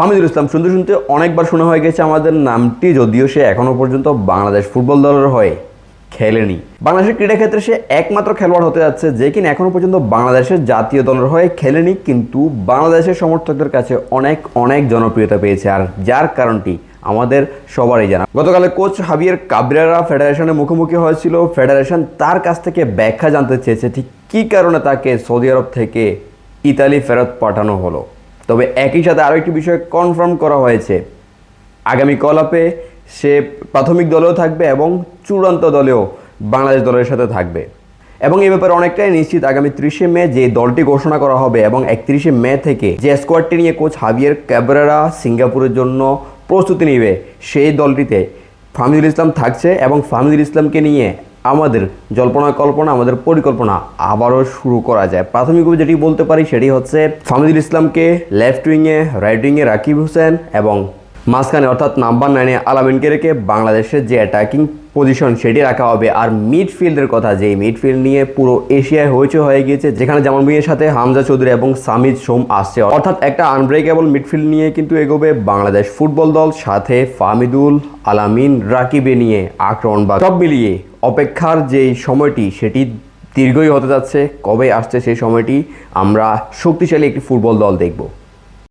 ফাহমিদুল ইসলাম, শুনতে শুনতে অনেকবার শোনা হয়ে গেছে আমাদের নামটি, যদিও সে এখনও পর্যন্ত বাংলাদেশ ফুটবল দলের হয়ে খেলেনি। বাংলাদেশের ক্রীড়া ক্ষেত্রে সে একমাত্র খেলোয়াড় হতে যাচ্ছে যে কিনা এখনও পর্যন্ত বাংলাদেশের জাতীয় দলের হয়ে খেলেনি, কিন্তু বাংলাদেশের সমর্থকদের কাছে অনেক অনেক জনপ্রিয়তা পেয়েছে। আর যার কারণটি আমাদের সবারই জানা। গতকালে কোচ হাবিয়ার কাবরেরা ফেডারেশনের মুখোমুখি হয়েছিল। ফেডারেশন তার কাছ থেকে ব্যাখ্যা জানতে চেয়েছে, ঠিক কী কারণে তাকে সৌদি আরব থেকে ইতালি ফেরত পাঠানো হলো। তবে একই সাথে আরও একটি বিষয় কনফার্ম করা হয়েছে। আগামী কলাপে সে প্রাথমিক দলেও থাকবে এবং চূড়ান্ত দলেও বাংলাদেশ দলের সাথে থাকবে। এবং এই ব্যাপারে অনেকটাই নিশ্চিত আগামী ত্রিশে মে যে দলটি ঘোষণা করা হবে এবং একত্রিশে মে থেকে যে স্কোয়াডটি নিয়ে কোচ হাবিয়ার ক্যাবরেরা সিঙ্গাপুরের জন্য প্রস্তুতি নেবে, সেই দলটিতে ফাহমিদুল ইসলাম থাকছে এবং ফাহমিদুল ইসলামকে নিয়ে আমাদের জল্পনা কল্পনা, আমাদের পরিকল্পনা আবারও শুরু করা যায়। প্রাথমিকভাবে যেটি বলতে পারি সেটি হচ্ছে ফামিদুল ইসলামকে লেফট উইংয়ে রাইট উইংয়ে রাকিব হোসেন এবং মাঝখানে অর্থাৎ নাম্বার নাইনে আলামিনকে রেখে বাংলাদেশের যে অ্যাটাকিং পজিশন সেটি রাখা হবে। আর মিডফিল্ডের কথা যে মিডফিল্ড নিয়ে পুরো এশিয়ায় হইচই হয়ে গিয়েছে, যেখানে জামাল মিয়ার সাথে হামজা চৌধুরী এবং সামিদ সোম আসছে। অর্থাৎ একটা আনব্রেকেবল মিডফিল্ড নিয়ে কিন্তু এগোবে বাংলাদেশ ফুটবল দল, সাথে ফামিদুল আলামিন রাকিবে নিয়ে আক্রমণ বা সব মিলিয়ে অপেক্ষার যেই সময়টি, সেটি দীর্ঘই হতে যাচ্ছে। কবে আসছে সেই সময়টি আমরা শক্তিশালী একটি ফুটবল দল দেখব।